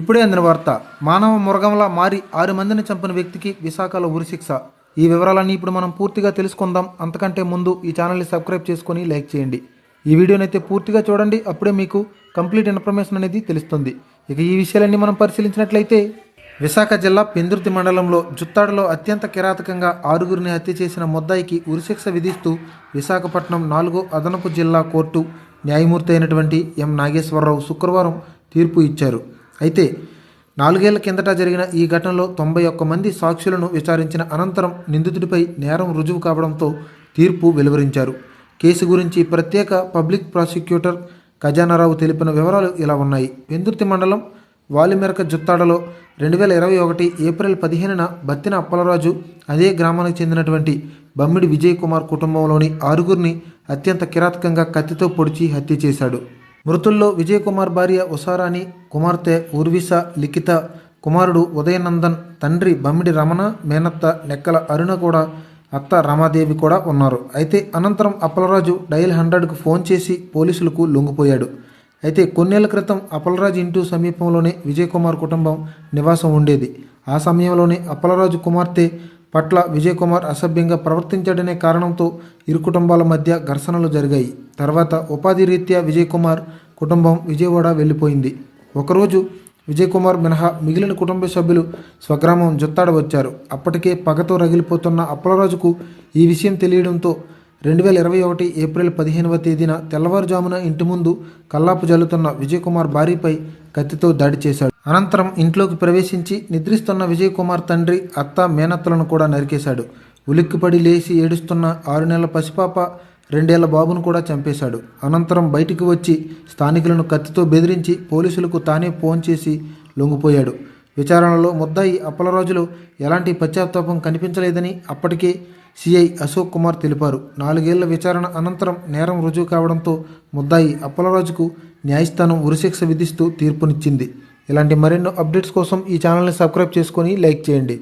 ఇప్పుడే అందిన వార్త. మానవ మృగంలా మారి ఆరు మందిని చంపిన వ్యక్తికి విశాఖలో ఉరిశిక్ష. ఈ వివరాలన్నీ ఇప్పుడు మనం పూర్తిగా తెలుసుకుందాం. అంతకంటే ముందు ఈ ఛానల్ని సబ్స్క్రైబ్ చేసుకొని లైక్ చేయండి. ఈ వీడియోని అయితే పూర్తిగా చూడండి. అప్పుడే మీకు కంప్లీట్ ఇన్ఫర్మేషన్ అనేది తెలుస్తుంది. ఇక ఈ విషయాలన్నీ మనం పరిశీలించినట్లయితే విశాఖ జిల్లా పెందుర్తి మండలంలో జుత్తాడలో అత్యంత కిరాతకంగా ఆరుగురిని హత్య చేసిన ముద్దాయికి ఉరిశిక్ష విధిస్తూ విశాఖపట్నం నాలుగో అదనపు జిల్లా కోర్టు న్యాయమూర్తి అయినటువంటి ఎం నాగేశ్వరరావు శుక్రవారం తీర్పు ఇచ్చారు. అయితే నాలుగేళ్ళ కిందట జరిగిన ఈ ఘటనలో తొంభై ఒక్క మంది సాక్షులను విచారించిన అనంతరం నిందితుడిపై నేరం రుజువు కావడంతో తీర్పు వెలువరించారు. కేసు గురించి ప్రత్యేక పబ్లిక్ ప్రాసిక్యూటర్ ఖజానారావు తెలిపిన వివరాలు ఇలా ఉన్నాయి. పెందుర్తి మండలం వాలిమెరక జుత్తాడలో రెండు వేల ఇరవై ఒకటి ఏప్రిల్ పదిహేనున బత్తిన అప్పలరాజు అదే గ్రామానికి చెందినటువంటి బమ్మిడి విజయ్ కుమార్ కుటుంబంలోని ఆరుగురిని అత్యంత కిరాతకంగా కత్తితో పొడిచి హత్య చేశాడు. మృతుల్లో విజయ్ కుమార్ భార్య ఉషారాణి కుమార్తె ఊర్విశ లిఖిత కుమారుడు ఉదయనందన్ తండ్రి బమ్మిడి రమణ మేనత్త నెక్కల అరుణ కూడా అత్త రమాదేవి కూడా ఉన్నారు. అయితే అనంతరం అప్పలరాజు డయల్ హండ్రెడ్కు ఫోన్ చేసి పోలీసులకు లొంగిపోయాడు. అయితే కొన్నేళ్ళ క్రితం అప్పలరాజు ఇంటూ సమీపంలోనే విజయ్ కుమార్ కుటుంబం నివాసం ఉండేది. ఆ సమయంలోనే అప్పలరాజు కుమార్తె పట్ల విజయ్ కుమార్ అసభ్యంగా ప్రవర్తించాడనే కారణంతో ఇరు కుటుంబాల మధ్య ఘర్షణలు జరిగాయి. తర్వాత ఉపాధి రీత్యా విజయ్ కుమార్ కుటుంబం విజయవాడ వెళ్ళిపోయింది. ఒకరోజు విజయ్ కుమార్ మినహా మిగిలిన కుటుంబ సభ్యులు స్వగ్రామం జుత్తాడ వచ్చారు. అప్పటికే పగతో రగిలిపోతున్న అప్పలరాజుకు ఈ విషయం తెలియడంతో రెండు వేల ఇరవై ఒకటి ఏప్రిల్ పదిహేనవ తేదీన తెల్లవారుజామున ఇంటి ముందు కల్లాపు జల్లుతున్న విజయ్ కుమార్ భార్యపై కత్తితో దాడి చేశాడు. అనంతరం ఇంట్లోకి ప్రవేశించి నిద్రిస్తున్న విజయ్ కుమార్ తండ్రి అత్త మేనత్తలను కూడా నరికేశాడు. ఉలిక్కిపడి లేచి ఏడుస్తున్న ఆరు నెలల పసిపాప రెండేళ్ళ బాబును కూడా చంపేశాడు. అనంతరం బయటికి వచ్చి స్థానికులను కత్తితో బెదిరించి పోలీసులకు తానే ఫోన్ చేసి లొంగిపోయాడు. విచారణలో ముద్దాయి అప్పలరాజులో ఎలాంటి పశ్చాత్తాపం కనిపించలేదని అప్పటికే సిఐ అశోక్ కుమార్ తెలిపారు. నాలుగేళ్ళ విచారణ అనంతరం నేరం రుజువు కావడంతో ముద్దాయి అప్పలరాజుకు న్యాయస్థానం ఉరిశిక్ష విధిస్తూ తీర్పునిచ్చింది. ఇలాంటి మరెన్నో అప్డేట్స్ కోసం ఈ ఛానల్ని సబ్స్క్రైబ్ చేసుకొని లైక్ చేయండి.